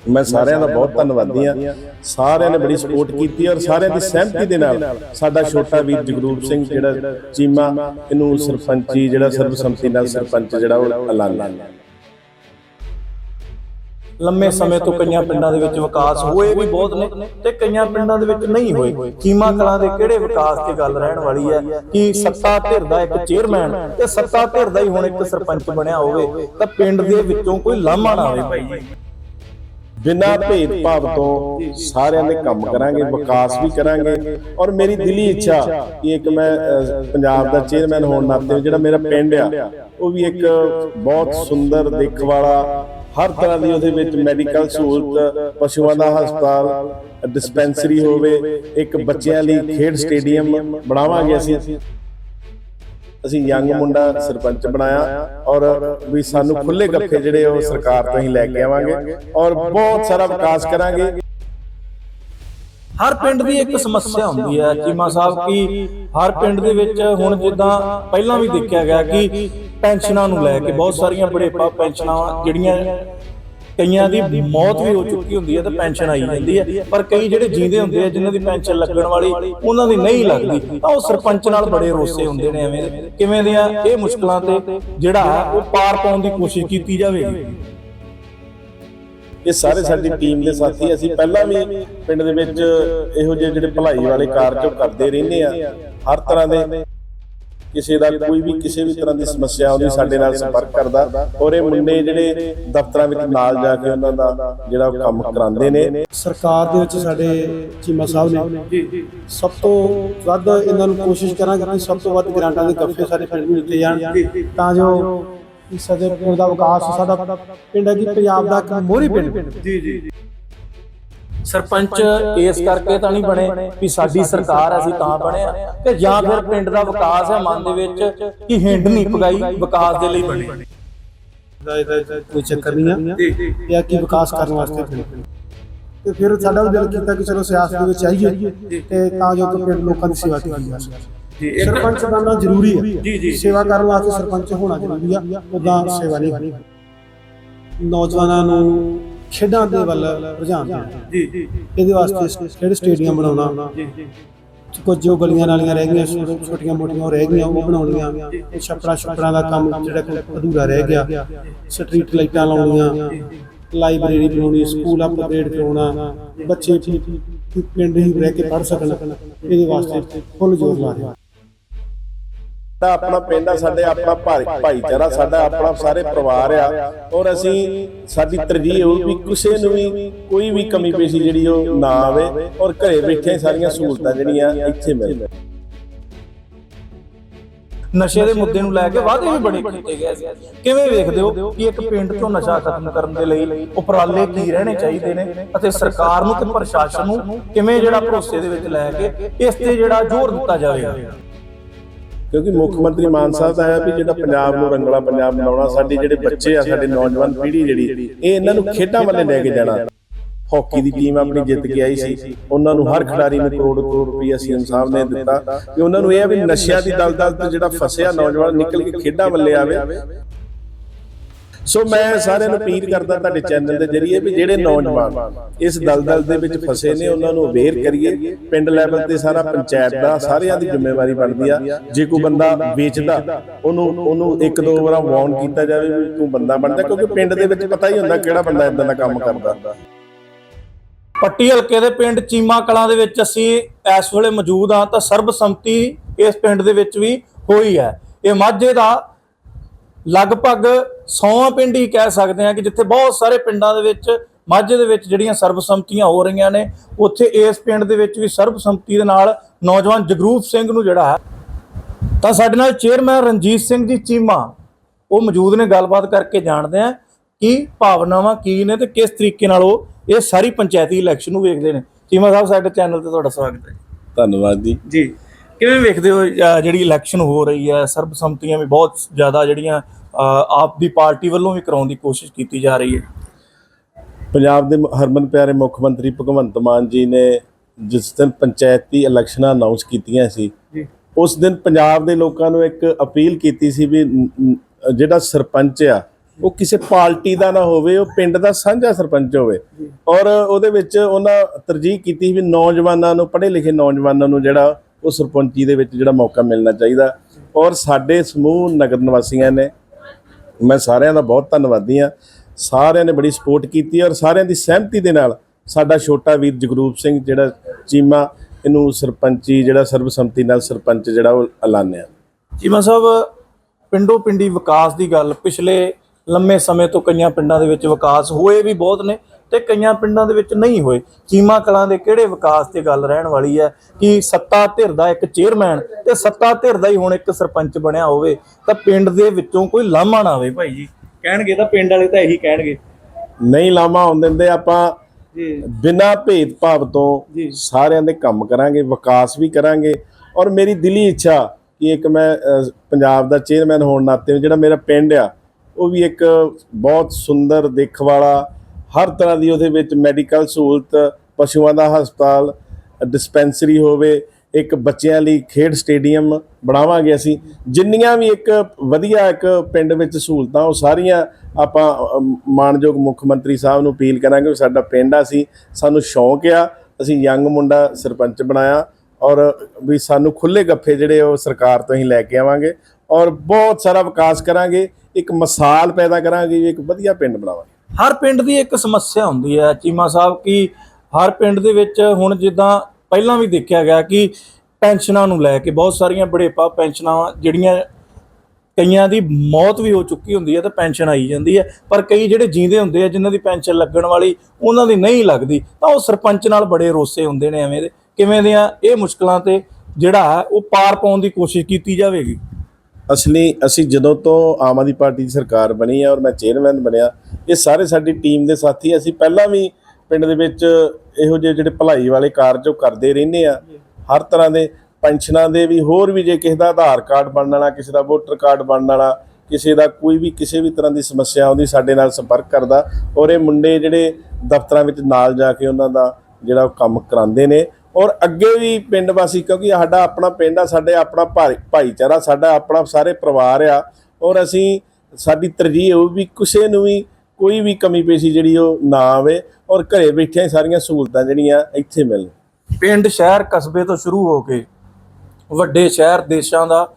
ਮੈਂ ਸਾਰਿਆਂ ਦਾ ਬਹੁਤ ਧੰਨਵਾਦੀ ਆ ਸਾਰਿਆਂ ਨੇ ਬੜੀ ਸਪੋਰਟ ਕੀਤੀ ਔਰ ਸਾਰਿਆਂ ਦੀ ਸਹਿਮਤੀ ਦੇ ਨਾਲ ਸਾਡਾ ਛੋਟਾ ਵੀਰ ਜਗਰੂਪ ਸਿੰਘ ਜਿਹੜਾ ਚੀਮਾ ਇਹਨੂੰ ਸਰਪੰਚੀ ਜਿਹੜਾ ਸਰਬਸੰਮਤੀ ਨਾਲ ਸਰਪੰਚ ਜਿਹੜਾ ਉਹ ਐਲਾਨਿਆ ਲੰਮੇ ਸਮੇਂ ਤੋਂ ਕਈਆਂ ਪਿੰਡਾਂ ਦੇ ਵਿੱਚ ਵਿਕਾਸ ਹੋਏ ਵੀ ਬਹੁਤ ਨੇ ਤੇ ਕਈਆਂ ਪਿੰਡਾਂ ਦੇ ਵਿੱਚ ਨਹੀਂ ਹੋਏ। ਕੀਮਾ ਕਲਾਂ ਦੇ ਕਿਹੜੇ ਵਿਕਾਸ ਦੀ ਗੱਲ ਰਹਿਣ ਵਾਲੀ ਹੈ ਕਿ ਸੱਤਾ ਧਿਰ ਦਾ ਇੱਕ ਚੇਅਰਮੈਨ ਤੇ ਸੱਤਾ ਧਿਰ ਦਾ ਹੀ ਹੁਣ ਇੱਕ ਸਰਪੰਚ ਬਣਿਆ ਹੋਵੇ ਤਾਂ ਪਿੰਡ ਦੇ ਵਿੱਚੋਂ ਕੋਈ ਲਾਮਾ ਨਾ ਆਵੇ ਭਾਈ ਜੀ ਬਿਨਾਂ ਭੇਦਭਾਵ ਤੋਂ ਸਾਰਿਆਂ ਦੇ ਕੰਮ ਕਰਾਂਗੇ, ਵਿਕਾਸ ਵੀ ਕਰਾਂਗੇ। ਔਰ ਮੇਰੀ ਦਿਲੀ ਇੱਛਾ ਕਿ ਇੱਕ ਮੈਂ ਪੰਜਾਬ ਦਾ ਚੇਅਰਮੈਨ ਹੋਣ ਨਾਤੇ ਜਿਹੜਾ ਮੇਰਾ ਪਿੰਡ ਆ, ਉਹ ਵੀ ਇੱਕ ਬਹੁਤ ਸੁੰਦਰ ਦੇਖ ਵਾਲਾ, ਹਰ ਤਰ੍ਹਾਂ ਦੀ ਉਹਦੇ ਵਿੱਚ ਮੈਡੀਕਲ ਸਹੂਲਤ, ਪਸ਼ੂਆਂ ਦਾ ਹਸਪਤਾਲ, ਡਿਸਪੈਂਸਰੀ ਹੋਵੇ, ਇੱਕ ਬੱਚਿਆਂ ਲਈ ਖੇਡ ਸਟੇਡੀਅਮ ਬਣਾਵਾਂਗੇ ਅਸੀਂ। ਅਸੀਂ ਯੰਗ ਮੁੰਡਾ ਸਰਪੰਚ ਬਣਾਇਆ ਔਰ ਵੀ ਸਾਨੂੰ ਖੁੱਲੇ ਗੱਫੇ ਜਿਹੜੇ ਉਹ ਸਰਕਾਰ ਤੋਂ ਹੀ ਲੈ ਕੇ ਆਵਾਂਗੇ ਔਰ ਬਹੁਤ ਸਾਰਾ ਵਿਕਾਸ ਕਰਾਂਗੇ। ਹਰ ਪਿੰਡ ਦੀ ਇੱਕ ਸਮੱਸਿਆ ਹੁੰਦੀ ਹੈ ਚੀਮਾ ਸਾਹਿਬ ਕਿ ਹਰ ਪਿੰਡ ਦੇ ਵਿੱਚ ਹੁਣ ਜਿੱਦਾਂ ਪਹਿਲਾਂ ਵੀ ਦੇਖਿਆ ਗਿਆ ਕਿ ਪੈਨਸ਼ਨਾਂ ਨੂੰ ਲੈ ਕੇ ਬਹੁਤ ਸਾਰੀਆਂ ਬੜੇਪਾ ਪੈਨਸ਼ਨਾਂ ਜਿਹੜੀਆਂ ਕਈਆਂ ਦੀ ਮੌਤ ਵੀ ਹੋ ਚੁੱਕੀ ਹੁੰਦੀ ਹੈ ਤੇ ਪੈਨਸ਼ਨ ਆਈ ਜਾਂਦੀ ਹੈ। ਪਰ ਕਈ ਜਿਹੜੇ ਜੀਂਦੇ ਹੁੰਦੇ ਆ ਜਿਨ੍ਹਾਂ ਦੀ ਪੈਨਸ਼ਨ ਲੱਗਣ ਵਾਲੀ ਉਹਨਾਂ ਦੀ ਨਹੀਂ ਲੱਗਦੀ ਤਾਂ ਉਹ ਸਰਪੰਚ ਨਾਲ ਬੜੇ ਰੋਸੇ ਹੁੰਦੇ ਨੇ ਐਵੇਂ। ਕਿਵੇਂ ਦੀਆਂ ਇਹ ਮੁਸ਼ਕਲਾਂ ਤੇ ਜਿਹੜਾ ਉਹ ਪਾਰ ਪਾਉਣ ਦੀ ਕੋਸ਼ਿਸ਼ ਕੀਤੀ ਜਾਵੇਗੀ। ਇਹ ਸਾਰੇ ਸਾਡੀ ਟੀਮ ਦੇ ਸਾਥੀ ਅਸੀਂ ਪਹਿਲਾਂ ਵੀ ਪਿੰਡ ਦੇ ਵਿੱਚ ਇਹੋ ਜਿਹੇ ਜਿਹੜੇ ਭਲਾਈ ਵਾਲੇ ਕਾਰਜ ਕਰਦੇ ਰਹਿੰਦੇ ਆ। ਹਰ ਤਰ੍ਹਾਂ ਦੇ ਕਿਸੇ ਦਾ ਕੋਈ ਵੀ ਕਿਸੇ ਵੀ ਤਰ੍ਹਾਂ ਦੀ ਸਮੱਸਿਆ ਆਉਂਦੀ ਸਾਡੇ ਨਾਲ ਸੰਪਰਕ ਕਰਦਾ ਔਰ ਇਹ ਮੁੰਡੇ ਜਿਹੜੇ ਦਫ਼ਤਰਾਂ ਵਿੱਚ ਨਾਲ ਜਾ ਕੇ ਉਹਨਾਂ ਦਾ ਜਿਹੜਾ ਉਹ ਕੰਮ ਕਰਾਉਂਦੇ ਨੇ। ਸਰਕਾਰ ਦੇ ਵਿੱਚ ਸਾਡੇ ਚੀਮਾ ਸਾਹਿਬ ਨੇ ਸਭ ਤੋਂ ਵੱਧ ਇਹਨਾਂ ਨੂੰ ਕੋਸ਼ਿਸ਼ ਕਰਾਂਗੇ ਕਿ ਸਭ ਤੋਂ ਵੱਧ ਗ੍ਰਾਂਟਾਂ ਦੇ ਗੱਫੇ ਸਾਡੇ ਪਿੰਡ ਨੂੰ ਦਿੱਤੇ ਜਾਣ ਤਾਂ ਜੋ ਇਸ ਸਾਡੇ ਪਿੰਡ ਦਾ ਵਿਕਾਸ ਸਾਡਾ ਪਿੰਡ ਹੈ ਕਿ ਪੰਜਾਬ ਦਾ ਇੱਕ ਮੋਹਰੀ ਪਿੰਡ ਸਰਪੰਚ ਇਸ ਕਰਕੇ ਤਾਂ ਨਹੀਂ ਬਣੇ ਵੀ ਸਾਡੀ ਸਰਕਾਰ ਅਸੀਂ ਤਾਂ ਬਣੇ ਆ ਤੇ ਜਾਂ ਫਿਰ ਪਿੰਡ ਦਾ ਵਿਕਾਸ ਹੈ ਮਨ ਦੇ ਵਿੱਚ ਕਿ ਹਿੰਡ ਨਹੀਂ ਪਗਾਈ ਵਿਕਾਸ ਦੇ ਲਈ ਬਣੇ। ਕੋਈ ਚੱਕਰ ਨਹੀਂ ਆ। ਇਹ ਆ ਕਿ ਵਿਕਾਸ ਕਰਨ ਵਾਸਤੇ ਪਿੰਡ ਤੇ ਫਿਰ ਸਾਡਾ ਵੀ ਦਿਲ ਕੀਤਾ ਕਿ ਚਲੋ ਸਿਆਸਤ ਦੇ ਵਿੱਚ ਆਈਏ ਤੇ ਤਾਂ ਜੋ ਕਿ ਪਿੰਡ ਲੋਕਾਂ ਦੀ ਸੇਵਾ ਕੀਤੀ ਜਾ ਸਕੇ। ਸਰਪੰਚ ਬਣਨਾ ਜ਼ਰੂਰੀ ਹੈ ਸੇਵਾ ਕਰਨ ਵਾਸਤੇ ਸਰਪੰਚ ਹੋਣਾ ਜ਼ਰੂਰੀ ਆ। ਉਦਾਂ ਸੇਵਾ ਨਹੀਂ ਨੌਜਵਾਨਾਂ ਨੂੰ ਖੇਡਾਂ ਦੇ ਵੱਲ ਰੁਝਾਨ ਦੇਣਾ ਜੀ ਇਹਦੇ ਵਾਸਤੇ ਖੇਡ ਸਟੇਡੀਅਮ ਬਣਾਉਣਾ। ਕੁਝ ਜੋ ਗਲੀਆਂ ਨਾਲੀਆਂ ਰਹਿ ਗਈਆਂ ਛੋਟੀਆਂ- ਮੋਟੀਆਂ ਉਹ ਰਹਿ ਗਈਆਂ ਉਹ ਬਣਾਉਣੀਆਂ। ਇਹ ਛੱਪੜਾ ਛੱਪੜਾਂ ਦਾ ਕੰਮ ਜਿਹੜਾ ਕਿ ਅਧੂਰਾ ਰਹਿ ਗਿਆ। ਸਟਰੀਟ ਲਾਈਟਾਂ ਲਾਉਣੀਆਂ ਲਾਇਬ੍ਰੇਰੀ ਬਣਾਉਣੀ ਸਕੂਲ ਅਪਗ੍ਰੇਡ ਕਰਾਉਣਾ ਬੱਚੇ ਪਿੰਡ ਹੀ ਰਹਿ ਕੇ ਪੜ੍ਹ ਸਕਣ। ਇਹਦੇ ਵਾਸਤੇ ਫੁੱਲ ਜ਼ੋਰ ਲਾ ਰਿਹਾ ਸਾਡਾ ਆਪਣਾ ਪਿੰਡ ਆ, ਸਾਡੇ ਆਪਣਾ ਭਾਈਚਾਰਾ, ਸਾਡਾ ਆਪਣਾ ਸਾਰੇ ਪਰਿਵਾਰ ਆ। ਔਰ ਅਸੀਂ, ਸਾਡੀ ਤਰਜੀਹ ਉਹ ਵੀ ਕਿਸੇ ਨੂੰ ਵੀ ਕੋਈ ਵੀ ਕਮੀ ਪੇਸ਼ੀ ਜਿਹੜੀ ਉਹ ਨਾ ਆਵੇ ਔਰ ਘਰੇ ਬੈਠੇ ਸਾਰੀਆਂ ਸਹੂਲਤਾਂ ਜਿਹੜੀਆਂ ਇੱਥੇ ਮਿਲਣ ਨਸ਼ੇ ਦੇ ਮੁੱਦੇ ਨੂੰ ਲੈ ਕੇ ਵਾਅਦੇ ਵੀ ਬੜੇ ਕੀਤੇ ਗਏ ਸੀ। ਕਿਵੇਂ ਵੇਖਦੇ ਹੋ ਕਿ ਇੱਕ ਪਿੰਡ ਤੋਂ ਨਸ਼ਾ ਖਤਮ ਕਰਨ ਦੇ ਲਈ ਉਪਰਾਲੇ ਕੀ ਰਹਿਣੇ ਚਾਹੀਦੇ ਨੇ ਅਤੇ ਸਰਕਾਰ ਨੂੰ ਤੇ ਪ੍ਰਸ਼ਾਸਨ ਨੂੰ ਕਿਵੇਂ ਜਿਹੜਾ ਭਰੋਸੇ ਦੇ ਵਿੱਚ ਲੈ ਕੇ ਇਸ ਤੇ ਜਿਹੜਾ ਜ਼ੋਰ ਦਿੱਤਾ ਜਾਵੇਗਾ? ਕਿਉਂਕਿ ਮੁੱਖ ਮੰਤਰੀ ਮਾਨ ਸਾਹਿਬ ਦਾ ਹੈ ਵੀ ਜਿਹੜਾ ਪੰਜਾਬ ਨੂੰ ਰੰਗਲਾ ਪੰਜਾਬ ਬਣਾਉਣਾ, ਸਾਡੇ ਜਿਹੜੇ ਬੱਚੇ ਆ, ਸਾਡੇ ਨੌਜਵਾਨ ਪੀੜ੍ਹੀ ਜਿਹੜੀ, ਇਹ ਇਹਨਾਂ ਨੂੰ ਖੇਡਾਂ ਵੱਲ ਲੈ ਕੇ ਜਾਣਾ। ਹਾਕੀ ਦੀ ਟੀਮ ਆਪਣੀ ਜਿੱਤ ਕੇ ਆਈ ਸੀ। ਉਹਨਾਂ ਨੂੰ ਹਰ ਖਿਡਾਰੀ ਨੂੰ ਕਰੋੜ ਕਰੋੜ ਰੁਪਈਆ ਸੀਐਮ ਸਾਹਿਬ ਨੇ ਦਿੱਤਾ। ਕਿ ਉਹਨਾਂ ਨੂੰ ਇਹ ਆ ਵੀ ਨਸ਼ਿਆਂ ਦੀ ਦਲਦਲ ਤੋਂ ਜਿਹੜਾ ਫਸਿਆ ਨੌਜਵਾਨ ਨਿਕਲ ਕੇ ਖੇਡਾਂ ਵੱਲੇ ਆਵੇ। ਸੋ ਮੈਂ ਸਾਰਿਆਂ ਨੂੰ ਅਪੀਲ ਕਰਦਾ ਤੁਹਾਡੇ ਚੈਨਲ ਦੇ ਜਰੀਏ ਵੀ ਜਿਹੜੇ ਨੌਜਵਾਨ ਇਸ ਦਲਦਲ ਦੇ ਵਿੱਚ ਫਸੇ ਨੇ ਉਹਨਾਂ ਨੂੰ ਅਵੇਅਰ ਕਰੀਏ। ਪਿੰਡ ਲੈਵਲ ਤੇ ਸਾਰਾ ਪੰਚਾਇਤ ਦਾ ਸਾਰਿਆਂ ਦੀ ਜ਼ਿੰਮੇਵਾਰੀ ਬਣਦੀ ਆ। ਜੇ ਕੋਈ ਬੰਦਾ ਵੇਚਦਾ ਉਹਨੂੰ ਉਹਨੂੰ ਇੱਕ ਦੋ ਵਾਰ ਵਾਰਨ ਕੀਤਾ ਜਾਵੇ ਵੀ ਤੂੰ ਬੰਦਾ ਬਣਦਾ ਕਿਉਂਕਿ ਪਿੰਡ ਦੇ ਵਿੱਚ ਪਤਾ ਹੀ ਹੁੰਦਾ ਕਿਹੜਾ ਬੰਦਾ ਇਦਾਂ ਦਾ ਕੰਮ ਕਰਦਾ। ਪੱਟੀ ਹਲਕੇ ਦੇ ਪਿੰਡ ਚੀਮਾ ਕਲਾਂ ਦੇ ਵਿੱਚ ਅਸੀਂ ਇਸ ਵੇਲੇ ਮੌਜੂਦ ਹਾਂ ਤਾਂ ਸਰਬਸੰਮਤੀ ਇਸ ਪਿੰਡ ਦੇ ਵਿੱਚ ਵੀ ਹੋਈ ਹੈ। ਇਹ ਮਾਝੇ ਦਾ ਲਗਭਗ 100 ਪਿੰਡ ਹੀ ਕਹਿ ਸਕਦੇ ਹਾਂ ਕਿ ਜਿੱਥੇ ਬਹੁਤ ਸਾਰੇ ਪਿੰਡਾਂ ਦੇ ਵਿੱਚ ਮਾਝੇ ਦੇ ਵਿੱਚ ਜਿਹੜੀਆਂ ਸਰਬਸੰਮਤੀਆਂ ਹੋ ਰਹੀਆਂ ਨੇ ਉੱਥੇ ਇਸ ਪਿੰਡ ਦੇ ਵਿੱਚ ਵੀ ਸਰਬਸੰਮਤੀ ਦੇ ਨਾਲ ਨੌਜਵਾਨ ਜਗਰੂਪ ਸਿੰਘ ਨੂੰ ਜਿਹੜਾ ਹੈ ਤਾਂ ਸਾਡੇ ਨਾਲ ਚੇਅਰਮੈਨ ਰਣਜੀਤ ਸਿੰਘ ਜੀ ਚੀਮਾ ਉਹ ਮੌਜੂਦ ਨੇ ਗੱਲਬਾਤ ਕਰਕੇ ਜਾਣਦੇ ਆ ਕਿ ਭਾਵਨਾਵਾਂ ਕੀ ਨੇ ਤੇ ਕਿਸ ਤਰੀਕੇ ਨਾਲ ਉਹ ਇਹ ਸਾਰੀ ਪੰਚਾਇਤੀ ਇਲੈਕਸ਼ਨ ਨੂੰ ਵੇਖਦੇ ਨੇ। ਚੀਮਾ ਸਾਹਿਬ ਸਾਡੇ ਚੈਨਲ ਤੇ ਤੁਹਾਡਾ ਸਵਾਗਤ ਹੈ ਧੰਨਵਾਦ ਜੀ। ਜੀ। ਕਿਵੇਂ ਵੇਖਦੇ ਹੋ ਜਿਹੜੀ ਇਲੈਕਸ਼ਨ ਹੋ ਰਹੀ ਹੈ ਸਰਬਸੰਮਤੀਆਂ ਵੀ ਬਹੁਤ ਜ਼ਿਆਦਾ ਜਿਹੜੀਆਂ ਆਪ ਦੀ ਪਾਰਟੀ ਵੱਲੋਂ ਵੀ ਕਰਾਉਣ ਦੀ ਕੋਸ਼ਿਸ਼ ਕੀਤੀ ਜਾ ਰਹੀ ਹੈ? ਪੰਜਾਬ ਦੇ ਹਰਮਨ ਪਿਆਰੇ ਮੁੱਖ ਮੰਤਰੀ ਭਗਵੰਤ ਮਾਨ ਜੀ ਨੇ ਜਿਸ ਦਿਨ ਪੰਚਾਇਤੀ ਇਲੈਕਸ਼ਨਾਂ ਅਨਾਉਂਸ ਕੀਤੀਆਂ ਸੀ ਜੀ। ਉਸ ਦਿਨ ਪੰਜਾਬ ਦੇ ਲੋਕਾਂ ਨੂੰ ਇੱਕ ਅਪੀਲ ਕੀਤੀ ਸੀ ਵੀ ਨ- ਨ- ਜਿਹੜਾ ਸਰਪੰਚ ਆ ਉਹ ਕਿਸੇ ਪਾਰਟੀ ਦਾ ਨਾ ਹੋਵੇ ਉਹ ਪਿੰਡ ਦਾ ਸਾਂਝਾ ਸਰਪੰਚ ਹੋਵੇ। ਔਰ ਉਹਦੇ ਵਿੱਚ ਉਹਨਾਂ ਤਰਜੀਹ ਕੀਤੀ ਵੀ ਨੌਜਵਾਨਾਂ ਨੂੰ ਪੜ੍ਹੇ ਲਿਖੇ ਨੌਜਵਾਨਾਂ ਨੂੰ ਜਿਹੜਾ ਉਹ ਸਰਪੰਚੀ ਦੇ ਵਿੱਚ ਜਿਹੜਾ ਮੌਕਾ ਮਿਲਣਾ ਚਾਹੀਦਾ। ਔਰ ਸਾਡੇ ਸਮੂਹ ਨਗਰ ਨਿਵਾਸੀਆਂ ਨੇ, ਮੈਂ ਸਾਰਿਆਂ ਦਾ ਬਹੁਤ ਧੰਨਵਾਦੀ ਹਾਂ। ਸਾਰਿਆਂ ਨੇ ਬੜੀ ਸਪੋਰਟ ਕੀਤੀ ਔਰ ਸਾਰਿਆਂ ਦੀ ਸਹਿਮਤੀ ਦੇ ਨਾਲ ਸਾਡਾ ਛੋਟਾ ਵੀਰ ਜਗਰੂਪ ਸਿੰਘ, ਜਿਹੜਾ ਚੀਮਾ, ਇਹਨੂੰ ਸਰਪੰਚੀ, ਜਿਹੜਾ ਸਰਬਸੰਮਤੀ ਨਾਲ ਸਰਪੰਚ ਜਿਹੜਾ ਉਹ ਐਲਾਨਿਆ। ਚੀਮਾ ਸਾਹਿਬ, ਪਿੰਡੋ ਪਿੰਡੀ ਵਿਕਾਸ ਦੀ ਗੱਲ, ਪਿਛਲੇ ਲੰਮੇ ਸਮੇਂ ਤੋਂ ਕਈਆਂ ਪਿੰਡਾਂ ਦੇ ਵਿੱਚ ਵਿਕਾਸ ਹੋਏ ਵੀ ਬਹੁਤ ਨੇ। ਤੇ ਕਈਆਂ ਪਿੰਡਾਂ ਦੇ ਵਿੱਚ ਨਹੀਂ ਹੋਏ। ਚੀਮਾ ਕਲਾਂ ਦੇ ਕਿਹੜੇ ਵਿਕਾਸ ਤੇ ਗੱਲ ਰਹਿਣ ਵਾਲੀ ਹੈ ਕਿ ਸੱਤਾ ਧਿਰ ਦਾ ਇੱਕ ਚੇਅਰਮੈਨ ਤੇ ਸੱਤਾ ਧਿਰ ਦਾ ਹੀ ਹੁਣ ਇੱਕ ਸਰਪੰਚ ਬਣਿਆ ਹੋਵੇ ਤਾਂ ਪਿੰਡ ਦੇ ਵਿੱਚੋਂ ਕੋਈ ਲਾਮਾ ਨਾ ਆਵੇ ਭਾਈ ਜੀ। ਕਹਿਣਗੇ ਤਾਂ ਪਿੰਡ ਵਾਲੇ ਤਾਂ ਇਹੀ ਕਹਿਣਗੇ। ਨਹੀਂ ਲਾਮਾ ਆਉਣ ਦਿੰਦੇ ਆਪਾਂ ਜੀ। ਬਿਨਾਂ ਭੇਦਭਾਵ ਤੋਂ ਸਾਰਿਆਂ ਦੇ ਕੰਮ ਕਰਾਂਗੇ ਵਿਕਾਸ ਵੀ ਕਰਾਂਗੇ। ਔਰ ਮੇਰੀ ਦਿਲੀ ਇੱਛਾ ਕਿ ਇੱਕ ਮੈਂ ਪੰਜਾਬ ਦਾ ਚੇਅਰਮੈਨ ਹੋਣ ਨਾਤੇ ਜਿਹੜਾ ਮੇਰਾ ਪਿੰਡ ਆ ਉਹ ਵੀ ਇੱਕ ਬਹੁਤ ਸੁੰਦਰ ਦੇਖ ਵਾਲਾ ਹਰ ਤਰ੍ਹਾਂ ਦੀ ਉਹਦੇ ਵਿੱਚ ਮੈਡੀਕਲ ਸਹੂਲਤ ਪਸ਼ੂਆਂ ਦਾ ਹਸਪਤਾਲ ਡਿਸਪੈਂਸਰੀ ਹੋਵੇ ਇੱਕ ਬੱਚਿਆਂ ਲਈ ਖੇਡ ਸਟੇਡੀਅਮ ਬਣਾਵਾਂਗੇ ਅਸੀਂ। ਜਿੰਨੀਆਂ ਵੀ ਇੱਕ ਵਧੀਆ ਇੱਕ ਪਿੰਡ ਵਿੱਚ ਸਹੂਲਤਾਂ ਉਹ ਸਾਰੀਆਂ ਆਪਾਂ ਅਮ, ਮਾਣਯੋਗ ਮੁੱਖ ਮੰਤਰੀ ਸਾਹਿਬ ਨੂੰ ਅਪੀਲ ਕਰਾਂਗੇ ਵੀ ਸਾਡਾ ਪਿੰਡ ਆ ਸੀ ਸਾਨੂੰ ਸ਼ੌਂਕ ਆ ਅਸੀਂ ਯੰਗ ਮੁੰਡਾ ਸਰਪੰਚ ਬਣਾਇਆ ਔਰ ਵੀ ਸਾਨੂੰ ਖੁੱਲੇ ਗੱਫੇ ਜਿਹੜੇ ਉਹ ਸਰਕਾਰ ਤੋਂ ਹੀ ਲੈ ਕੇ ਆਵਾਂਗੇ ਔਰ ਬਹੁਤ ਸਾਰਾ ਵਿਕਾਸ ਕਰਾਂਗੇ ਇੱਕ ਮਿਸਾਲ ਪੈਦਾ ਕਰਾਂਗੇ ਵੀ ਇੱਕ ਵਧੀਆ ਪਿੰਡ ਬਣਾਵਾਂਗੇ। ਹਰ ਪਿੰਡ ਦੀ ਇੱਕ ਸਮੱਸਿਆ ਹੁੰਦੀ ਹੈ ਚੀਮਾ ਸਾਹਿਬ ਕਿ ਹਰ ਪਿੰਡ ਦੇ ਵਿੱਚ ਹੁਣ ਜਿੱਦਾਂ ਪਹਿਲਾਂ ਵੀ ਦੇਖਿਆ ਗਿਆ ਕਿ ਪੈਨਸ਼ਨਾਂ ਨੂੰ ਲੈ ਕੇ ਬਹੁਤ ਸਾਰੀਆਂ ਬੜੇਪਾ ਪੈਨਸ਼ਨਾਂ ਜਿਹੜੀਆਂ ਕਈਆਂ ਦੀ ਮੌਤ ਵੀ ਹੋ ਚੁੱਕੀ ਹੁੰਦੀ ਹੈ ਤੇ ਪੈਨਸ਼ਨ ਆਈ ਜਾਂਦੀ ਹੈ, ਪਰ ਕਈ ਜਿਹੜੇ ਜੀਂਦੇ ਹੁੰਦੇ ਆ, ਜਿਨ੍ਹਾਂ ਦੀ ਪੈਨਸ਼ਨ ਲੱਗਣ ਵਾਲੀ ਉਹਨਾਂ ਦੀ ਨਹੀਂ ਲੱਗਦੀ, ਤਾਂ ਉਹ ਸਰਪੰਚ ਨਾਲ ਬੜੇ ਰੋਸੇ ਹੁੰਦੇ ਨੇ ਐਵੇਂ ਦੇ, ਕਿਵੇਂ ਦੀਆਂ ਇਹ ਮੁਸ਼ਕਲਾਂ ਤੇ ਜਿਹੜਾ ਹੈ ਉਹ ਪਾਰ ਪਾਉਣ ਦੀ ਕੋਸ਼ਿਸ਼ ਕੀਤੀ ਜਾਵੇਗੀ। ਅਸਲੀ ਅਸੀਂ ਜਦੋਂ ਤੋਂ ਆਮ ਆਦਮੀ ਪਾਰਟੀ ਦੀ ਸਰਕਾਰ ਬਣੀ ਹੈ ਔਰ ਮੈਂ ਚੇਅਰਮੈਨ ਬਣਿਆ, ਇਹ ਸਾਰੇ ਸਾਡੀ ਟੀਮ ਦੇ ਸਾਥੀ ਅਸੀਂ ਪਹਿਲਾਂ ਵੀ ਪਿੰਡ ਦੇ ਵਿੱਚ ਇਹੋ ਜਿਹੇ ਜਿਹੜੇ ਭਲਾਈ ਵਾਲੇ ਕਾਰਜ ਉਹ ਕਰਦੇ ਰਹਿੰਦੇ ਆ। ਹਰ ਤਰ੍ਹਾਂ ਦੇ ਪੈਨਸ਼ਨਾਂ ਦੇ ਵੀ, ਹੋਰ ਵੀ ਜੇ ਕਿਸੇ ਦਾ ਆਧਾਰ ਕਾਰਡ ਬਣਨ ਵਾਲਾ, ਕਿਸੇ ਦਾ ਵੋਟਰ ਕਾਰਡ ਬਣਨ ਵਾਲਾ, ਕਿਸੇ ਦਾ ਕੋਈ ਵੀ, ਕਿਸੇ ਵੀ ਤਰ੍ਹਾਂ ਦੀ ਸਮੱਸਿਆ ਆਉਂਦੀ, ਸਾਡੇ ਨਾਲ ਸੰਪਰਕ ਕਰਦਾ। ਔਰ ਇਹ ਮੁੰਡੇ ਜਿਹੜੇ ਦਫ਼ਤਰਾਂ ਵਿੱਚ ਨਾਲ ਜਾ ਕੇ ਉਹਨਾਂ ਦਾ ਜਿਹੜਾ ਉਹ ਕੰਮ ਕਰਾਉਂਦੇ ਨੇ ਔਰ ਅੱਗੇ ਵੀ ਪਿੰਡ ਵਾਸੀ, ਕਿਉਂਕਿ ਸਾਡਾ ਆਪਣਾ ਪਿੰਡ ਆ, ਸਾਡੇ ਆਪਣਾ ਭਾਈ- ਭਾਈਚਾਰਾ, ਸਾਡਾ ਆਪਣਾ ਸਾਰੇ ਪਰਿਵਾਰ ਆ, ਔਰ ਅਸੀਂ, ਸਾਡੀ ਤਰਜੀਹ ਉਹ ਵੀ ਕਿਸੇ ਨੂੰ ਵੀ ਕੋਈ ਵੀ ਕਮੀ ਪੇਸ਼ੀ ਜਿਹੜੀ ਉਹ ਨਾ ਆਵੇ, ਔਰ ਘਰੇ ਬੈਠਿਆਂ ਹੀ ਸਾਰੀਆਂ ਸਹੂਲਤਾਂ ਜਿਹੜੀਆਂ ਇੱਥੇ ਮਿਲਣ। ਪਿੰਡ ਸ਼ਹਿਰ ਕਸਬੇ ਤੋਂ ਸ਼ੁਰੂ ਹੋ ਕੇ ਵੱਡੇ ਸ਼ਹਿਰ ਦੇਸ਼ਾਂ ਦਾ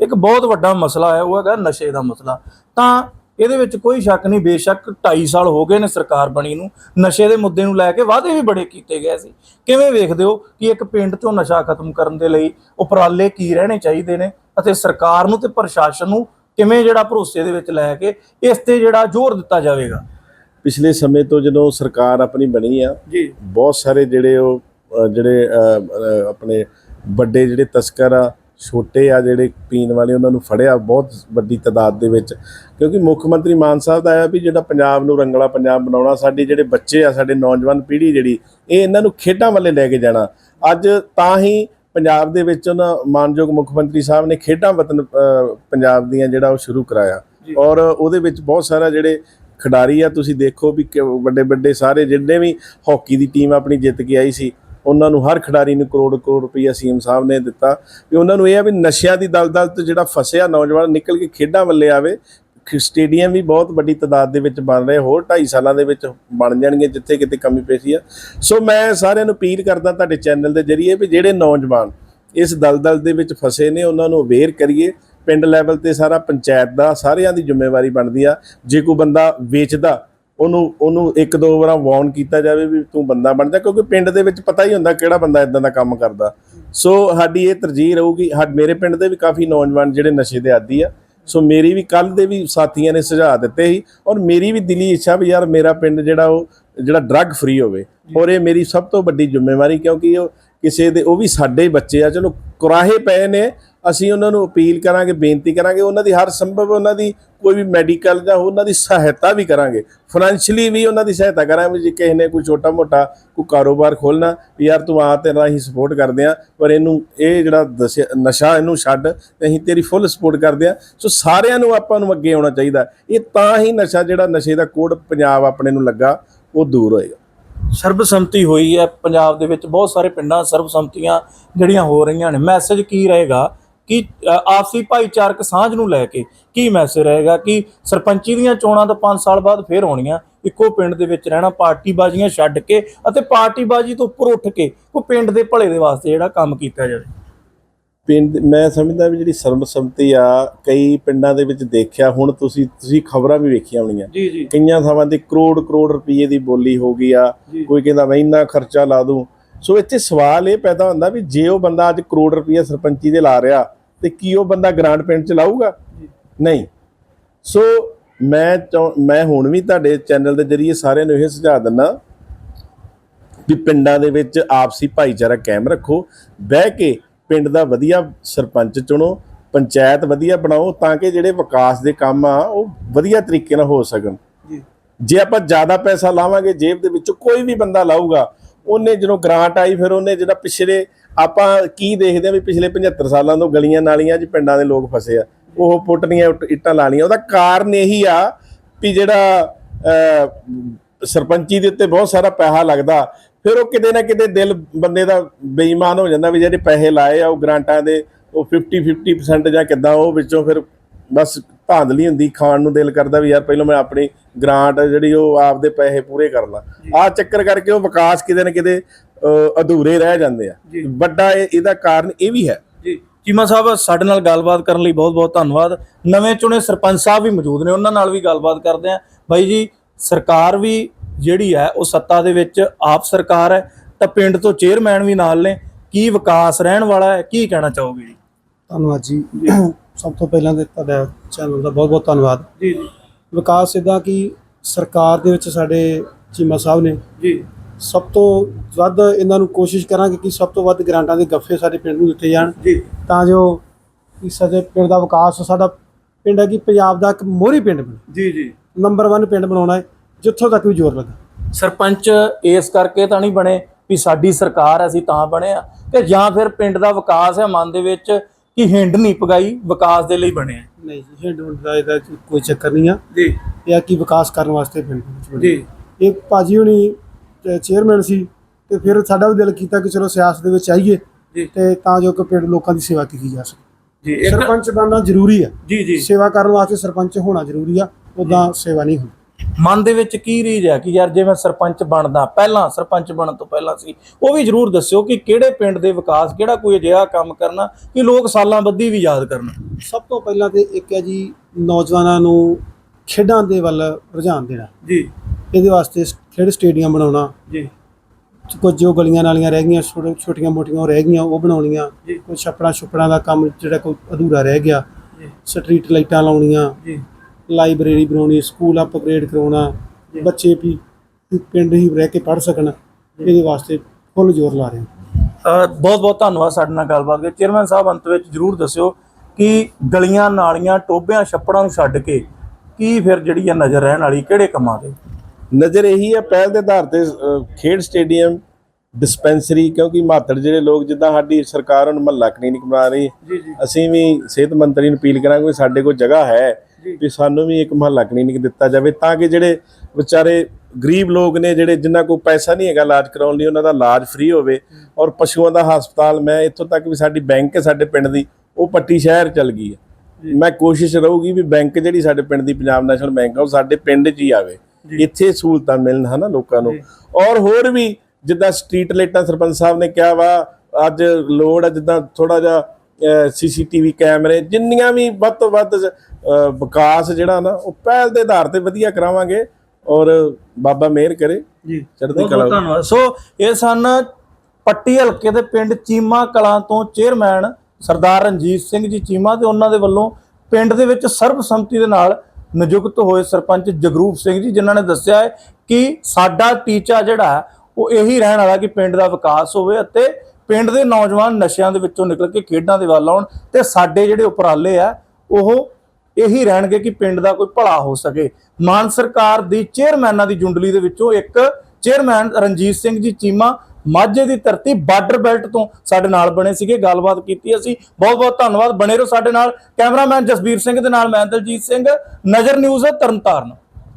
ਇੱਕ ਬਹੁਤ ਵੱਡਾ ਮਸਲਾ ਹੈ, ਉਹ ਹੈਗਾ ਨਸ਼ੇ ਦਾ ਮਸਲਾ। ਤਾਂ ਇਹਦੇ ਵਿੱਚ ਕੋਈ ਸ਼ੱਕ ਨਹੀਂ ਬੇਸ਼ੱਕ 2.5 ਸਾਲ ਹੋ ਗਏ ਨੇ ਸਰਕਾਰ ਬਣੀ ਨੂੰ ਨਸ਼ੇ ਦੇ ਮੁੱਦੇ ਨੂੰ ਲੈ ਕੇ ਵਾਅਦੇ ਵੀ ਬੜੇ ਕੀਤੇ ਗਏ ਸੀ। ਕਿਵੇਂ ਵੇਖਦੇ ਹੋ ਕਿ ਇੱਕ ਪਿੰਡ ਚੋਂ ਨਸ਼ਾ ਖਤਮ ਕਰਨ ਦੇ ਲਈ ਉਪਰਾਲੇ ਕੀ ਰਹਿਣੇ ਚਾਹੀਦੇ ਨੇ ਅਤੇ ਸਰਕਾਰ ਨੂੰ ਤੇ ਪ੍ਰਸ਼ਾਸਨ ਨੂੰ ਕਿਵੇਂ ਜਿਹੜਾ ਭਰੋਸੇ ਦੇ ਵਿੱਚ ਲੈ ਕੇ ਇਸ ਤੇ ਜਿਹੜਾ ਜ਼ੋਰ ਦਿੱਤਾ ਜਾਵੇਗਾ? ਪਿਛਲੇ ਸਮੇਂ ਤੋਂ ਜਦੋਂ ਸਰਕਾਰ ਆਪਣੀ ਬਣੀ ਆ ਜੀ। ਬਹੁਤ ਸਾਰੇ ਜਿਹੜੇ ਉਹ ਜਿਹੜੇ ਆਪਣੇ ਵੱਡੇ ਜਿਹੜੇ ਤਸਕਰ ਆ ਛੋਟੇ ਆ ਜਿਹੜੇ ਪੀਣ ਵਾਲੇ ਉਹਨਾਂ ਨੂੰ ਫੜਿਆ ਬਹੁਤ ਵੱਡੀ ਤਾਦਾਦ ਦੇ ਵਿੱਚ। ਕਿਉਂਕਿ ਮੁੱਖ ਮੰਤਰੀ ਮਾਨ ਸਾਹਿਬ ਦਾ ਆਇਆ ਵੀ ਜਿਹੜਾ ਪੰਜਾਬ ਨੂੰ ਰੰਗਲਾ ਪੰਜਾਬ ਬਣਾਉਣਾ ਸਾਡੇ ਜਿਹੜੇ ਬੱਚੇ ਆ ਸਾਡੇ ਨੌਜਵਾਨ ਪੀੜ੍ਹੀ ਜਿਹੜੀ ਇਹ ਇਹਨਾਂ ਨੂੰ ਖੇਡਾਂ ਵੱਲੇ ਲੈ ਕੇ ਜਾਣਾ। ਅੱਜ ਤਾਂ ਹੀ ਪੰਜਾਬ ਦੇ ਵਿੱਚ ਉਹਨਾਂ ਮਾਨਯੋਗ ਮੁੱਖ ਮੰਤਰੀ ਸਾਹਿਬ ਨੇ ਖੇਡਾਂ ਵਤਨ ਪੰਜਾਬ ਦੀਆਂ ਜਿਹੜਾ ਉਹ ਸ਼ੁਰੂ ਕਰਾਇਆ। ਔਰ ਉਹਦੇ ਵਿੱਚ ਬਹੁਤ ਸਾਰਾ ਜਿਹੜੇ ਖਿਡਾਰੀ ਆ ਤੁਸੀਂ ਦੇਖੋ ਵੀ ਵੱਡੇ ਵੱਡੇ ਸਾਰੇ ਜਿੰਨੇ ਵੀ ਹਾਕੀ ਦੀ ਟੀਮ ਆਪਣੀ ਜਿੱਤ ਕੇ ਆਈ ਸੀ ਉਹਨਾਂ ਨੂੰ ਹਰ ਖਿਡਾਰੀ ਨੂੰ ਕਰੋੜ ਕਰੋੜ ਰੁਪਈਆ ਸੀਐਮ ਸਾਹਿਬ ਨੇ ਦਿੱਤਾ। ਵੀ ਉਹਨਾਂ ਨੂੰ ਇਹ ਆ ਵੀ ਨਸ਼ਿਆਂ ਦੀ ਦਲਦਲ ਤੋਂ ਜਿਹੜਾ ਫਸਿਆ ਨੌਜਵਾਨ ਨਿਕਲ ਕੇ ਖੇਡਾਂ ਵੱਲੇ ਆਵੇ, ਖ- ਸਟੇਡੀਅਮ ਵੀ ਬਹੁਤ ਵੱਡੀ ਤਾਦਾਦ ਦੇ ਵਿੱਚ ਬਣ ਰਹੇ, ਹੋਰ 2.5 ਸਾਲਾਂ ਦੇ ਵਿੱਚ ਬਣ ਜਾਣਗੇ ਜਿੱਥੇ ਕਿਤੇ ਕਮੀ ਪੇਸ਼ੀ ਆ। ਸੋ ਮੈਂ ਸਾਰਿਆਂ ਨੂੰ ਅਪੀਲ ਕਰਦਾ ਤੁਹਾਡੇ ਚੈਨਲ ਦੇ ਜਰੀਏ ਵੀ ਜਿਹੜੇ ਨੌਜਵਾਨ ਇਸ ਦਲਦਲ ਦੇ ਵਿੱਚ ਫਸੇ ਨੇ, ਉਹਨਾਂ ਨੂੰ ਅਵੇਅਰ ਕਰੀਏ। ਪਿੰਡ ਲੈਵਲ ਤੇ ਸਾਰਾ ਪੰਚਾਇਤ ਦਾ ਸਾਰਿਆਂ ਦੀ ਜ਼ਿੰਮੇਵਾਰੀ ਬਣਦੀ ਆ। ਜੇ ਕੋਈ ਬੰਦਾ ਵੇਚਦਾ ਉਹਨੂੰ ਉਹਨੂੰ ਇੱਕ ਦੋ ਵਾਰਾਂ ਵਾਰਨ ਕੀਤਾ ਜਾਵੇ ਵੀ ਤੂੰ ਬੰਦਾ ਬਣ ਜਾ, ਕਿਉਂਕਿ ਪਿੰਡ ਦੇ ਵਿੱਚ ਪਤਾ ਹੀ ਹੁੰਦਾ ਕਿਹੜਾ ਬੰਦਾ ਇਦਾਂ ਦਾ ਕੰਮ ਕਰਦਾ। ਸੋ ਸਾਡੀ ਇਹ ਤਰਜੀਹ ਰਹੂਗੀ ਸਾ- ਮੇਰੇ ਪਿੰਡ ਦੇ ਵੀ ਕਾਫੀ ਨੌਜਵਾਨ ਜਿਹੜੇ ਨਸ਼ੇ ਦੇ ਆਦੀ ਆ, ਸੋ ਮੇਰੀ ਵੀ ਕੱਲ ਦੇ ਵੀ ਸਾਥੀਆਂ ਨੇ ਸੁਝਾਅ ਦਿੱਤੇ ਸੀ, ਔਰ ਮੇਰੀ ਵੀ ਦਿਲੀ ਇੱਛਾ ਵੀ ਯਾਰ ਮੇਰਾ ਪਿੰਡ ਜਿਹੜਾ ਉਹ ਜਿਹੜਾ ਡਰੱਗ ਫ੍ਰੀ ਹੋਵੇ ਔਰ ਇਹ ਮੇਰੀ ਸਭ ਤੋਂ ਵੱਡੀ ਜ਼ਿੰਮੇਵਾਰੀ ਕਿਉਂਕਿ ਉਹ ਕਿਸੇ ਦੇ ਉਹ ਵੀ ਸਾਡੇ ਹੀ ਬੱਚੇ ਆ ਚਲੋ ਕੁਰਾਹੇ ਪਏ ਨੇ ਅਸੀਂ ਉਹਨਾਂ ਨੂੰ ਅਪੀਲ ਕਰਾਂਗੇ ਬੇਨਤੀ ਕਰਾਂਗੇ ਉਹਨਾਂ ਦੀ ਹਰ ਸੰਭਵ ਉਹਨਾਂ ਦੀ ਕੋਈ ਵੀ ਮੈਡੀਕਲ ਜਾਂ ਉਹਨਾਂ ਦੀ ਸਹਾਇਤਾ ਵੀ ਕਰਾਂਗੇ। ਫਾਈਨੈਂਸ਼ੀਅਲੀ ਵੀ ਉਹਨਾਂ ਦੀ ਸਹਾਇਤਾ ਕਰਾਂਗੇ ਜੇ ਕਿਸੇ ਨੇ ਕੋਈ ਛੋਟਾ ਮੋਟਾ ਕੋਈ ਕਾਰੋਬਾਰ ਖੋਲਣਾ ਯਾਰ ਤੂੰ ਆ ਤੇਰਾ ਅਸੀਂ ਸਪੋਰਟ ਕਰਦੇ ਆ ਪਰ ਇਹਨੂੰ ਇਹ ਜਿਹੜਾ ਨਸ਼ਾ ਇਹਨੂੰ ਛੱਡ ਤੇ ਅਸੀਂ ਤੇਰੀ ਫੁੱਲ ਸਪੋਰਟ ਕਰਦੇ ਆ। ਸੋ ਸਾਰਿਆਂ ਨੂੰ ਆਪਾਂ ਨੂੰ ਅੱਗੇ ਆਉਣਾ ਚਾਹੀਦਾ। ਇਹ ਤਾਂ ਹੀ ਨਸ਼ਾ ਜਿਹੜਾ ਨਸ਼ੇ ਦਾ ਕੋਡ ਪੰਜਾਬ ਆਪਣੇ ਨੂੰ ਲੱਗਾ। ਉਹ ਦੂਰ ਹੋਏਗਾ। ਸਰਬਸੰਮਤੀ ਹੋਈ ਹੈ। ਪੰਜਾਬ ਦੇ ਵਿੱਚ ਬਹੁਤ ਸਾਰੇ ਪਿੰਡਾਂ ਸਰਬਸੰਮਤੀਆਂ ਜਿਹੜੀਆਂ ਹੋ ਰਹੀਆਂ ਨੇ। ਮੈਸੇਜ ਕੀ ਰਹੇਗਾ? ਕਿ ਆਪਸੀ ਭਾਈਚਾਰਕ ਸਾਂਝ ਨੂੰ ਲੈ ਕੇ ਕੀ ਮੈਸੇਜ ਰਹੇਗਾ ਕਿ ਸਰਪੰਚੀ ਦੀਆਂ ਚੋਣਾਂ ਤਾਂ 5 ਸਾਲ ਬਾਅਦ ਫੇਰ ਹੋਣੀਆਂ। ਇੱਕੋ ਪਿੰਡ ਦੇ ਵਿੱਚ ਰਹਿਣਾ, ਪਾਰਟੀਬਾਜ਼ੀਆਂ ਛੱਡ ਕੇ ਅਤੇ ਪਾਰਟੀਬਾਜ਼ੀ ਤੋਂ ਉੱਪਰ ਉੱਠ ਕੇ ਉਹ ਪਿੰਡ ਦੇ ਭਲੇ ਦੇ ਵਾਸਤੇ ਜਿਹੜਾ ਕੰਮ ਕੀਤਾ ਜਾਵੇ। ਪਿੰਡ ਮੈਂ ਸਮਝਦਾ ਵੀ ਜਿਹੜੀ ਸਰਬਸੰਮਤੀ ਆ ਕਈ ਪਿੰਡਾਂ ਦੇ ਵਿੱਚ ਦੇਖਿਆ ਹੁਣ ਤੁਸੀਂ ਤੁਸੀਂ ਖਬਰਾਂ ਵੀ ਵੇਖੀਆਂ ਹੋਣੀਆਂ। ਕਈਆਂ ਥਾਵਾਂ ਤੇ ਕਰੋੜ ਕਰੋੜ ਰੁਪਏ ਦੀ ਬੋਲੀ ਹੋ ਗਈ ਆ। ਕੋਈ ਕਹਿੰਦਾ ਮੈਂ ਇੰਨਾ ਖਰਚਾ ਲਾ ਦੂੰ। ਸੋ ਇੱਥੇ ਸਵਾਲ ਇਹ ਪੈਦਾ ਹੁੰਦਾ ਵੀ ਜੇ ਉਹ ਬੰਦਾ ਅੱਜ ਕਰੋੜ ਰੁਪਏ ਸਰਪੰਚੀ ਦੇ ਲਾ ਰਿਹਾ ਤੇ ਕੀ ਉਹ ਬੰਦਾ ਗ੍ਰਾਂਟ ਪਿੰਡ ਚ ਲਾਊਗਾ? ਨਹੀਂ। ਸੋ ਮੈਂ ਮੈਂ ਹੁਣ ਵੀ ਤੁਹਾਡੇ ਚੈਨਲ ਦੇ ਜਰੀਏ ਸਾਰਿਆਂ ਨੂੰ ਇਹ ਸੁਝਾਅ ਦਿੰਦਾ ਵੀ ਪਿੰਡਾਂ ਦੇ ਵਿੱਚ ਆਪਸੀ ਭਾਈਚਾਰਾ ਕਾਇਮ ਰੱਖੋ। ਬਹਿ ਕੇ ਪਿੰਡ ਦਾ ਵਧੀਆ ਸਰਪੰਚ ਚੁਣੋ ਪੰਚਾਇਤ ਵਧੀਆ ਬਣਾਓ ਤਾਂ ਕਿ ਜਿਹੜੇ ਵਿਕਾਸ ਦੇ ਕੰਮ ਆ ਉਹ ਵਧੀਆ ਤਰੀਕੇ ਨਾਲ ਹੋ ਸਕਣ। ਜੀ। ਜੇ ਆਪਾਂ ਜ਼ਿਆਦਾ ਪੈਸਾ ਲਾਵਾਂਗੇ ਜੇਬ ਦੇ ਵਿੱਚੋਂ ਕੋਈ ਵੀ ਬੰਦਾ ਲਾਊਗਾ ਉਹਨੇ ਜਦੋਂ ਗ੍ਰਾਂਟ ਆਈ ਫਿਰ ਉਹਨੇ ਜਿਹੜਾ ਪਿਛਲੇ ਆਪਾਂ ਕੀ ਦੇਖਦੇ ਆ ਵੀ ਪਿਛਲੇ 75 ਸਾਲਾਂ ਤੋਂ ਗਲੀਆਂ ਨਾਲੀਆਂ 'ਚ ਪਿੰਡਾਂ ਦੇ ਲੋਕ ਫਸੇ ਆ ਉਹ ਪੁੱਟਣੀਆਂ ਇੱਟਾਂ ਲਾਣੀਆਂ ਉਹਦਾ ਕਾਰਨ ਇਹੀ ਆ ਵੀ ਜਿਹੜਾ ਸਰਪੰਚੀ ਦੇ ਉੱਤੇ ਬਹੁਤ ਸਾਰਾ ਪੈਸਾ ਲੱਗਦਾ ਫਿਰ ਉਹ ਕਿਤੇ ਨਾ ਕਿਤੇ ਦਿਲ ਬੰਦੇ ਦਾ ਬੇਈਮਾਨ ਹੋ ਜਾਂਦਾ ਵੀ ਜਿਹੜੇ ਪੈਸੇ ਲਾਏ ਆ ਉਹ ਗ੍ਰਾਂਟਾਂ ਦੇ ਉਹ 50 50% ਜਾਂ ਕਿੱਦਾਂ ਉਹ ਵਿੱਚੋਂ ਫਿਰ ਬਸ ਧਾਂਦਲੀ ਹੁੰਦੀ ਖਾਣ ਨੂੰ ਦਿਲ ਕਰਦਾ ਵੀ ਯਾਰ ਪਹਿਲਾਂ ਮੈਂ ਆਪਣੀ ਗ੍ਰਾਂਟ ਜਿਹੜੀ ਉਹ ਆਪਦੇ ਪੈਸੇ ਪੂਰੇ ਕਰ ਲਾਂ। ਆਹ ਚੱਕਰ ਕਰਕੇ ਉਹ ਵਿਕਾਸ ਕਿਤੇ ਨਾ ਕਿਤੇ ਅਧੂਰੇ ਰਹਿ ਜਾਂਦੇ ਆ। ਵੱਡਾ ਇਹ- ਇਹਦਾ ਕਾਰਨ ਇਹ ਵੀ ਹੈ। ਜੀ। ਚੀਮਾ ਸਾਹਿਬ ਸਾਡੇ ਨਾਲ ਗੱਲਬਾਤ ਕਰਨ ਲਈ ਬਹੁਤ-ਬਹੁਤ ਧੰਨਵਾਦ। ਨਵੇਂ ਚੁਣੇ ਸਰਪੰਚ ਸਾਹਿਬ ਵੀ ਮੌਜੂਦ ਨੇ ਉਹਨਾਂ ਨਾਲ ਵੀ ਗੱਲਬਾਤ ਕਰਦੇ ਆਂ। ਬਾਈ ਜੀ ਸਰਕਾਰ ਵੀ ਜਿਹੜੀ ਹੈ ਉਹ ਸੱਤਾ ਦੇ ਵਿੱਚ ਆਪ ਸਰਕਾਰ ਹੈ ਤਾਂ ਪਿੰਡ ਤੋਂ ਚੇਅਰਮੈਨ ਵੀ ਨਾਲ ਨੇ। ਕੀ ਵਿਕਾਸ ਰਹਿਣ ਵਾਲਾ ਹੈ ਕੀ ਕਹਿਣਾ ਚਾਹੋਗੇ ਜੀ? ਧੰਨਵਾਦ ਜੀ। ਸਭ ਤੋਂ ਪਹਿਲਾਂ ਤੇ ਤੁਹਾਡਾ ਚੈਨਲ ਦਾ ਬਹੁਤ ਬਹੁਤ ਧੰਨਵਾਦ। ਜੀ ਜੀ। ਵਿਕਾਸ ਇਦਾਂ ਕਿ ਸਰਕਾਰ ਦੇ ਵਿੱਚ ਸਾਡੇ ਚੀਮਾ ਸਾਹਿਬ ਨੇ ਜੀ। ਸਭ ਤੋਂ ਵੱਧ ਇਹਨਾਂ ਨੂੰ ਕੋਸ਼ਿਸ਼ ਕਰਾਂਗੇ ਕਿ ਸਭ ਤੋਂ ਵੱਧ ਗ੍ਰਾਂਟਾਂ ਦੇ ਗੱਫੇ ਸਾਡੇ ਪਿੰਡ ਨੂੰ ਦਿੱਤੇ ਜਾਣ। ਜੀ। ਤਾਂ ਜੋ ਕਿ ਸਾਡੇ ਪਿੰਡ ਦਾ ਵਿਕਾਸ ਸਾਡਾ ਪਿੰਡ ਹੈ ਕਿ ਪੰਜਾਬ ਦਾ ਇੱਕ ਮੋਹਰੀ ਪਿੰਡ ਬਣੇ। ਜੀ ਜੀ। ਨੰਬਰ 1 ਪਿੰਡ ਬਣਾਉਣਾ ਹੈ। ਜਿੱਥੋਂ ਤੱਕ ਵੀ ਜ਼ੋਰ ਲੱਗਾ। ਸਰਪੰਚ ਇਸ ਕਰਕੇ ਤਾਂ ਨਹੀਂ ਬਣੇ ਵੀ ਸਾਡੀ ਸਰਕਾਰ ਅਸੀਂ ਤਾਂ ਬਣੇ ਆ ਕਿ ਜਾਂ ਫਿਰ ਪਿੰਡ ਦਾ ਵਿਕਾਸ ਹੈ ਮਨ ਦੇ ਵਿੱਚ ਕਿ ਹਿੰਡ ਨਹੀਂ ਪਗਾਈ ਵਿਕਾਸ ਦੇ ਲਈ ਬਣੇ ਆ। ਨਹੀਂ ਜੀ ਹਿੰਡ ਦਾ ਇਹਦਾ ਕੋਈ ਚੱਕਰ ਨਹੀਂ ਆ। ਜੀ। ਇਹ ਆ ਕਿ ਵਿਕਾਸ ਕਰਨ ਵਾਸਤੇ ਪਿੰਡ ਵਿੱਚ ਬਣੇ। ਜੀ। ਇਹ ਭਾਜੀ ਹੁਣੀ ਚੇਅਰਮੈਨ ਸੀ ਤੇ ਫਿਰ ਸਾਡਾ ਵੀ ਦਿਲ ਕੀਤਾ ਕਿ ਚਲੋ ਸਿਆਸਤ ਦੇ ਵਿੱਚ ਆਈਏ। ਤੇ ਤਾਂ ਜੋ ਕਿ ਪਿੰਡ ਲੋਕਾਂ ਦੀ ਸੇਵਾ ਕੀਤੀ ਜਾ ਸਕੇ। ਜੀ ਸਰਪੰਚ ਬਣਨਾ ਜ਼ਰੂਰੀ ਆ। ਜੀ ਜੀ। ਸੇਵਾ ਕਰਨ ਵਾਸਤੇ ਸਰਪੰਚ ਹੋਣਾ ਜ਼ਰੂਰੀ ਆ ਉਦਾਂ ਸੇਵਾ ਨਹੀਂ ਹੁੰਦੀ। ਮਨ ਦੇ ਵਿੱਚ ਕੀ ਰੀਝ ਹੈ ਕਿ ਯਾਰ ਜੇ ਮੈਂ ਸਰਪੰਚ ਬਣਦਾ ਪਹਿਲਾਂ ਸਰਪੰਚ ਬਣਨ ਤੋਂ ਪਹਿਲਾਂ ਸੀ ਉਹ ਵੀ ਜਰੂਰ ਦੱਸਿਓ ਕਿ ਕਿਹੜੇ ਪਿੰਡ ਦੇ ਵਿਕਾਸ ਕਿਹੜਾ ਕੋਈ ਅਜਿਹਾ ਕੰਮ ਕਰਨਾ ਕਿ ਲੋਕ ਸਾਲਾਂ ਬੱਧੀ ਵੀ ਯਾਦ ਕਰਨ। ਸਭ ਤੋਂ ਪਹਿਲਾਂ ਤੇ ਇੱਕ ਹੈ ਜੀ ਨੌਜਵਾਨਾਂ ਨੂੰ ਖੇਡਾਂ ਦੇ ਵੱਲ ਰੁਝਾਨ ਦੇਣਾ। ਜੀ। ਇਹਦੇ ਵਾਸਤੇ ਖੇਡ ਸਟੇਡੀਅਮ ਬਣਾਉਣਾ। ਜੀ। ਕੁਝ ਜੋ ਗਲੀਆਂ ਨਾਲੀਆਂ ਰਹਿ ਗਈਆਂ ਛੋਟੇ- ਛੋਟੀਆਂ ਮੋਟੀਆਂ ਰਹਿ ਗਈਆਂ ਉਹ ਬਣਾਉਣੀਆਂ। ਜੀ। ਕੁਝ ਛੱਪੜਾਂ ਛੁਪੜਾਂ ਦਾ ਕੰਮ ਜਿਹੜਾ ਕੋਈ ਅਧੂਰਾ ਰਹਿ ਗਿਆ। ਜੀ। ਸਟਰੀਟ ਲਾਈਟਾਂ ਲਾਉਣੀਆਂ। ਜੀ। ਲਾਇਬ੍ਰੇਰੀ ਬਣਾਉਣੀ ਸਕੂਲ ਅਪਗ੍ਰੇਡ ਕਰਾਉਣਾ ਬੱਚੇ ਵੀ ਪਿੰਡ ਹੀ ਰਹਿ ਕੇ ਪੜ੍ਹ ਸਕਣ ਇਹਦੇ ਵਾਸਤੇ ਫੁੱਲ ਜ਼ੋਰ ਲਾ ਰਹੇ ਹਾਂ। ਬਹੁਤ ਬਹੁਤ ਧੰਨਵਾਦ ਸਾਡੇ ਨਾਲ ਗੱਲਬਾਤ ਕਰਕੇ। ਚੇਅਰਮੈਨ ਸਾਹਿਬ ਅੰਤ ਵਿੱਚ ਜਰੂਰ ਦੱਸਿਓ ਕਿ ਗਲੀਆਂ ਨਾਲੀਆਂ ਟੋਬਿਆਂ ਛੱਪੜਾਂ ਨੂੰ ਛੱਡ ਕੇ ਕੀ ਫਿਰ ਜਿਹੜੀ ਆ ਨਜ਼ਰ ਰਹਿਣ ਵਾਲੀ ਕਿਹੜੇ ਕੰਮਾਂ ਤੇ? ਨਜ਼ਰ ਇਹੀ ਹੈ ਪਹਿਲ ਦੇ ਆਧਾਰ ਤੇ ਖੇਡ ਸਟੇਡੀਅਮ ਡਿਸਪੈਂਸਰੀ ਕਿਉਂਕਿ ਮਾਤੜ ਜਿਹੜੇ ਲੋਕ ਜਿੱਦਾਂ ਸਾਡੀ ਸਰਕਾਰ ਹੁਣ ਮਹੱਲਾ ਕਲੀਨਿਕ ਬਣਾ ਰਹੀ ਅਸੀਂ ਵੀ ਸਿਹਤ ਮੰਤਰੀ ਨੂੰ ਅਪੀਲ ਕਰਾਂਗੇ ਵੀ ਸਾਡੇ ਕੋਲ ਜਗ੍ਹਾ ਹੈ ਵੀ ਸਾਨੂੰ ਵੀ ਇੱਕ ਮਹੱਲਾ ਕਲੀਨਿਕ ਦਿੱਤਾ ਜਾਵੇ ਤਾਂ ਕਿ ਜਿਹੜੇ ਵਿਚਾਰੇ ਗਰੀਬ ਲੋਕ ਨੇ ਜਿਹੜੇ ਜਿਨ੍ਹਾਂ ਕੋਲ ਪੈਸਾ ਨਹੀਂ ਹੈਗਾ ਇਲਾਜ ਕਰਾਉਣ ਲਈ ਉਹਨਾਂ ਦਾ ਇਲਾਜ ਫ੍ਰੀ ਹੋਵੇ ਔਰ ਪਸ਼ੂਆਂ ਦਾ ਹਸਪਤਾਲ ਮੈਂ ਇੱਥੋਂ ਤੱਕ ਵੀ ਸਾਡੀ ਬੈਂਕ ਹੈ ਸਾਡੇ ਪਿੰਡ ਦੀ ਉਹ ਪੱਟੀ ਸ਼ਹਿਰ ਚਲ ਗਈ ਹੈ। ਮੈਂ ਕੋਸ਼ਿਸ਼ ਰਹੂਗੀ ਵੀ ਬੈਂਕ ਜਿਹੜੀ ਸਾਡੇ ਪਿੰਡ ਦੀ ਪੰਜਾਬ ਨੈਸ਼ਨਲ ਬੈਂਕ ਆ ਉਹ ਸਾਡੇ ਪਿੰਡ 'ਚ ਹੀ ਆਵੇ। ਇੱਥੇ ਸਹੂਲਤਾਂ ਮਿਲਣ ਹਨਾ ਲੋਕਾਂ ਨੂੰ। ਔਰ ਹੋਰ ਵੀ ਜਿੱਦਾਂ ਸਟਰੀਟ ਲਾਈਟਾਂ ਸਰਪੰਚ ਸਾਹਿਬ ਨੇ ਕਿਹਾ ਵਾ ਅੱਜ ਲੋੜ ਹੈ ਜਿੱਦਾਂ ਥੋੜਾ ਜਿਹਾ ਸੀਸੀਟੀਵੀ ਕੈਮਰੇ ਜਿੰਨੀਆਂ ਵੀ ਵੱਧ ਤੋਂ ਵੱਧ ਵਿਕਾਸ ਜਿਹੜਾ ਨਾ ਉਹ ਪਹਿਲ ਦੇ ਆਧਾਰ ਤੇ ਵਧੀਆ ਕਰਾਵਾਂਗੇ ਔਰ ਬਾਬਾ ਮਿਹਰ ਕਰੇ। ਜੀ। ਚੜ੍ਹਦੀ ਕਲਾ। ਬਹੁਤ ਧੰਨਵਾਦ। ਸੋ ਇਹ ਸਨ ਪੱਟੀ ਹਲਕੇ ਦੇ ਪਿੰਡ ਚੀਮਾ ਕਲਾਂ ਤੋਂ ਚੇਅਰਮੈਨ ਸਰਦਾਰ ਰਣਜੀਤ ਸਿੰਘ ਜੀ ਚੀਮਾ ਤੇ ਉਹਨਾਂ ਦੇ ਵੱਲੋਂ ਪਿੰਡ ਦੇ ਵਿੱਚ ਸਰਬਸੰਮਤੀ ਦੇ ਨਾਲ ਨਿਯੁਕਤ ਹੋਏ ਸਰਪੰਚ ਜਗਰੂਪ ਸਿੰਘ ਜੀ ਜਿਨ੍ਹਾਂ ਨੇ ਦੱਸਿਆ ਹੈ ਕਿ ਸਾਡਾ ਟੀਚਾ ਜਿਹੜਾ ਉਹ ਇਹੀ ਰਹਿਣ ਵਾਲਾ ਕਿ ਪਿੰਡ ਦਾ ਵਿਕਾਸ ਹੋਵੇ ਅਤੇ ਪਿੰਡ ਦੇ ਨੌਜਵਾਨ ਨਸ਼ਿਆਂ ਦੇ ਵਿੱਚੋਂ ਨਿਕਲ ਕੇ ਖੇਡਾਂ ਦੇ ਵੱਲ ਆਉਣ ਤੇ ਸਾਡੇ ਜਿਹੜੇ ਉਪਰਾਲੇ ਆ, ਉਹ ਇਹੀ ਰਹਿਣਗੇ ਕਿ ਪਿੰਡ ਦਾ ਕੋਈ ਭਲਾ ਹੋ ਸਕੇ। ਮਾਨ ਸਰਕਾਰ ਦੀ ਚੇਅਰਮੈਨਾਂ ਦੀ ਜੁੰਡਲੀ ਦੇ ਵਿੱਚੋਂ ਇੱਕ ਚੇਅਰਮੈਨ ਰਣਜੀਤ ਸਿੰਘ ਜੀ ਚੀਮਾ ਮਾਝੇ ਦੀ ਧਰਤੀ ਬਾਰਡਰ ਬੈਲਟ ਤੋਂ ਸਾਡੇ ਨਾਲ ਬਣੇ ਸੀਗੇ। ਗੱਲਬਾਤ ਕੀਤੀ ਅਸੀਂ। ਬਹੁਤ ਬਹੁਤ ਧੰਨਵਾਦ। ਬਣੇ ਰਹੋ ਸਾਡੇ ਨਾਲ। ਕੈਮਰਾਮੈਨ ਜਸਬੀਰ ਸਿੰਘ ਦੇ ਨਾਲ ਮੈਂ ਦਲਜੀਤ ਸਿੰਘ। ਨਜ਼ਰ ਨਿਊਜ਼ ਤਰਨਤਾਰਨ।